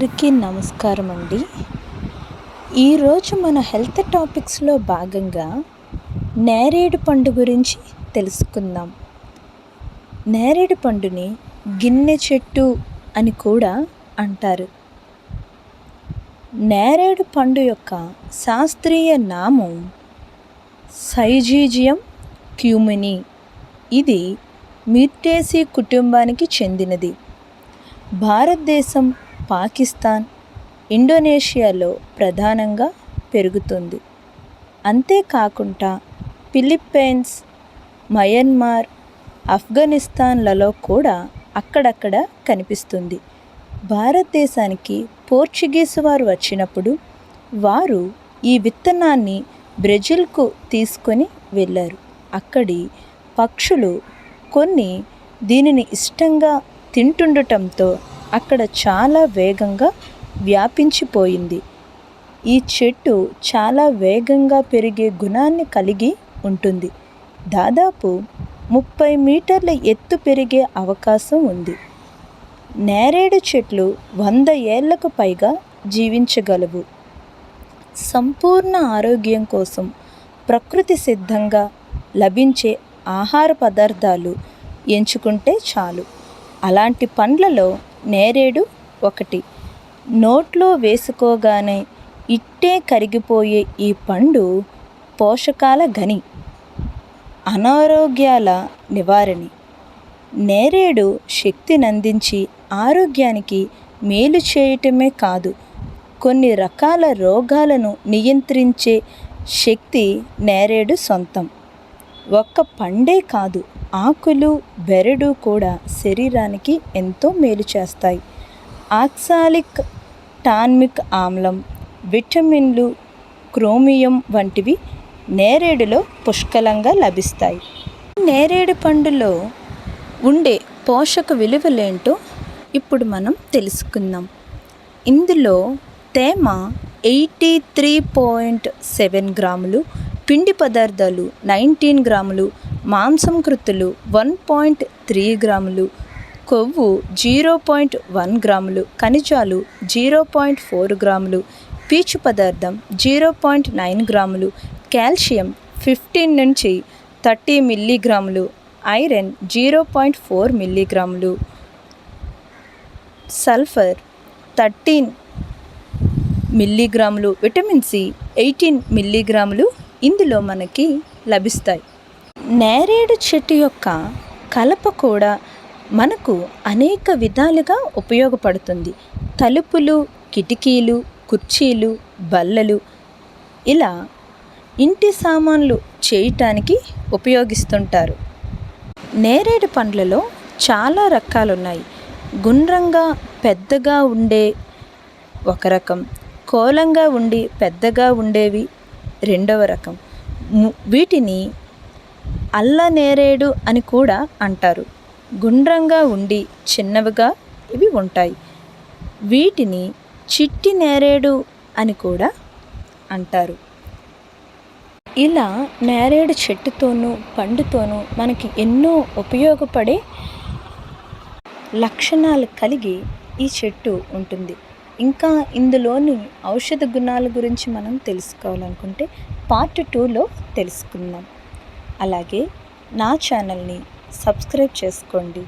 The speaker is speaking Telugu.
అందరికీ నమస్కారం అండి ఈరోజు మన హెల్త్ టాపిక్స్లో భాగంగా నేరేడు పండు గురించి తెలుసుకుందాం. నేరేడు పండుని గిన్నె చెట్టు అని కూడా అంటారు. నేరేడు పండు యొక్క శాస్త్రీయ నామం సైజీజియం క్యూమిని. ఇది మిర్టేసి కుటుంబానికి చెందినది. భారతదేశం పాకిస్తాన్ ఇండోనేషియాలో ప్రధానంగా పెరుగుతుంది. అంతేకాకుండా ఫిలిప్పైన్స్ మయన్మార్ ఆఫ్ఘనిస్తాన్లలో కూడా అక్కడక్కడ కనిపిస్తుంది. భారతదేశానికి పోర్చుగీస్ వారు వచ్చినప్పుడు వారు ఈ విత్తనాన్ని బ్రెజిల్కు తీసుకొని వెళ్ళారు. అక్కడి పక్షులు కొన్ని దీనిని ఇష్టంగా తింటుండటంతో అక్కడ చాలా వేగంగా వ్యాపించిపోయింది. ఈ చెట్టు చాలా వేగంగా పెరిగే గుణాన్ని కలిగి ఉంటుంది. దాదాపు ముప్పై మీటర్ల ఎత్తు పెరిగే అవకాశం ఉంది. నేరేడు చెట్లు వంద ఏళ్ళకు పైగా జీవించగలవు. సంపూర్ణ ఆరోగ్యం కోసం ప్రకృతి సిద్ధంగా లభించే ఆహార పదార్థాలు ఎంచుకుంటే చాలు. అలాంటి పండ్లలో నేరేడు ఒకటి. నోట్లో వేసుకోగానే ఇట్టే కరిగిపోయే ఈ పండు పోషకాల గని అనారోగ్యాల నివారణి. నేరేడు శక్తినందించి ఆరోగ్యానికి మేలు చేయటమే కాదు కొన్ని రకాల రోగాలను నియంత్రించే శక్తి నేరేడు సొంతం. ఒక్క పండే కాదు ఆకులు బెరడు కూడా శరీరానికి ఎంతో మేలు చేస్తాయి. ఆక్సాలిక్ టాన్మిక్ ఆమ్లం విటమిన్లు క్రోమియం వంటివి నేరేడులో పుష్కలంగా లభిస్తాయి. నేరేడు పండులో ఉండే పోషక విలువలేంటో ఇప్పుడు మనం తెలుసుకుందాం. ఇందులో తేమ ఎయిటీ త్రీ పాయింట్ సెవెన్ గ్రాములు పిండి పదార్థాలు నైన్టీన్ గ్రాములు మాంసం కృతులు వన్ పాయింట్ త్రీ గ్రాములు కొవ్వు జీరో పాయింట్ వన్ గ్రాములు ఖనిజాలు జీరో పాయింట్ ఫోర్ గ్రాములు పీచు పదార్థం జీరో పాయింట్ నైన్ గ్రాములు కాల్షియం ఫిఫ్టీన్ నుంచి థర్టీ మిల్లీగ్రాములు ఐరన్ జీరో పాయింట్ ఫోర్ మిల్లీగ్రాములు సల్ఫర్ థర్టీన్ మిల్లీగ్రాములు విటమిన్ సి ఎయిటీన్ మిల్లీగ్రాములు ఇందులో మనకి లభిస్తాయి. నేరేడు చెట్టు యొక్క కలప కూడా మనకు అనేక విధాలుగా ఉపయోగపడుతుంది. తలుపులు కిటికీలు కుర్చీలు బల్లలు ఇలా ఇంటి సామాన్లు చేయటానికి ఉపయోగిస్తుంటారు. నేరేడు పండ్లలో చాలా రకాలు ఉన్నాయి గుండ్రంగా పెద్దగా ఉండే ఒక రకం కోలంగా ఉండి పెద్దగా ఉండేవి రెండవ రకం. వీటిని అల్ల నేరేడు అని కూడా అంటారు. గుండ్రంగా ఉండి చిన్నవిగా ఇవి ఉంటాయి. వీటిని చిట్టి నేరేడు అని కూడా అంటారు. ఇలా నేరేడు చెట్టుతోనూ పండుతోనూ మనకి ఎన్నో ఉపయోగపడే లక్షణాలు కలిగి ఈ చెట్టు ఉంటుంది. ఇంకా ఇందులోని ఔషధ గుణాల గురించి మనం తెలుసుకోవాలనుకుంటే పార్ట్ టూలో తెలుసుకుందాం. అలాగే నా ఛానల్ని సబ్స్క్రైబ్ చేసుకోండి.